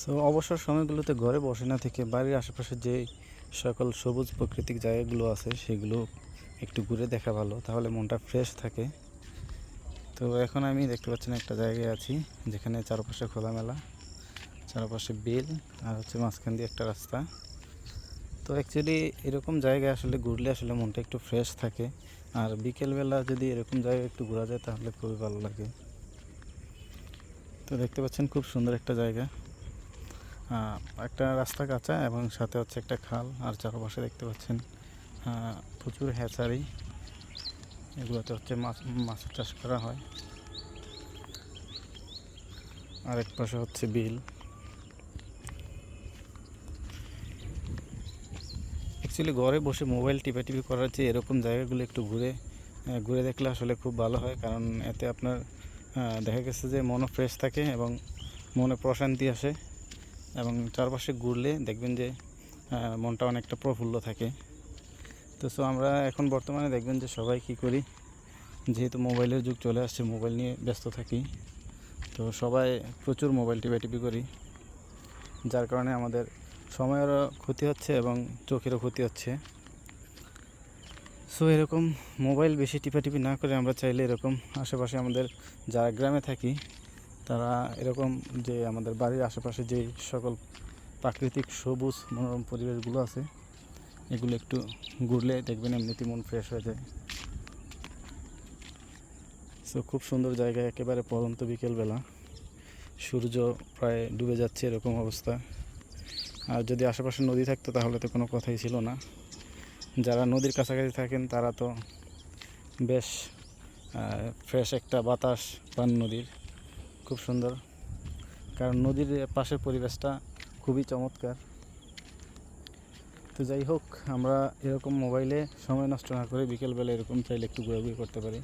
So অবসর সময়গুলোতে ঘরে বসে না থেকে বাড়ির আশেপাশে যে সকল সবুজ প্রাকৃতিক জায়গাগুলো আছে, সেগুলো একটু ঘুরে দেখা ভালো, তাহলে মনটা ফ্রেশ থাকে। তো এখন আমি দেখতে পাচ্ছেন একটা জায়গায় আছি, যেখানে চারপাশে খোলামেলা, চারপাশে বেল, আর হচ্ছে মাঝখান দিয়ে একটা রাস্তা। তো অ্যাকচুয়ালি এরকম জায়গায় আসলে ঘুরলে আসলে মনটা একটু ফ্রেশ থাকে, আর বিকেলবেলা যদি এরকম জায়গায় একটু ঘোরা যায়, তাহলে খুবই ভালো লাগে। তো দেখতে পাচ্ছেন খুব সুন্দর একটা জায়গা। একটা রাস্তা কাঁচা এবং সাথে হচ্ছে একটা খাল, আর চারপাশে দেখতে পাচ্ছেন প্রচুর হ্যাচারি। এগুলোতে হচ্ছে মাছ মাছের চাষ করা হয়। আর এক পাশে হচ্ছে বিল। অ্যাকচুয়ালি ঘরে বসে মোবাইল টিপাটিপি করার চেয়ে এরকম জায়গাগুলো একটু ঘুরে ঘুরে দেখলে আসলে খুব ভালো হয়, কারণ এতে আপনার দেখা গেছে যে মনও ফ্রেশ থাকে এবং মনে প্রশান্তি আসে। এবং চারপাশে ঘুরলে দেখবেন যে মনটা অনেকটা প্রফুল্ল থাকে। তো সো আমরা এখন বর্তমানে দেখবেন যে সবাই কী করি, যেহেতু মোবাইলের যুগ চলে আসছে, মোবাইল নিয়ে ব্যস্ত থাকি, তো সবাই প্রচুর মোবাইল টিপাটিপি করি, যার কারণে আমাদের সময়েরও ক্ষতি হচ্ছে এবং চোখেরও ক্ষতি হচ্ছে। সো এরকম মোবাইল বেশি টিপাটিপি না করে আমরা চাইলে এরকম আশেপাশে আমাদের যারা গ্রামে থাকি তারা এরকম যে আমাদের বাড়ির আশেপাশে যে সকল প্রাকৃতিক সবুজ মনোরম পরিবেশগুলো আছে, এগুলো একটু ঘুরলে দেখবেন এমনিতেই মন ফ্রেশ হয়ে যায়। সো খুব সুন্দর জায়গা, একেবারে পরন্ত বিকেলবেলা। সূর্য প্রায় ডুবে যাচ্ছে এরকম অবস্থা। আর যদি আশেপাশে নদী থাকতো তাহলে তো কোনো কথাই ছিল না। যারা নদীর কাছাকাছি থাকেন তারা তো বেশ ফ্রেশ একটা বাতাস পান নদীর। খুব সুন্দর। কারণ নদীর পাশের পরিবেশটা খুবই চমৎকার। তো যাই হোক, আমরা এরকম মোবাইলে সময় নষ্ট না করে বিকেলবেলা এরকম চাইলে একটু ঘোরাঘুরি করতে পারি।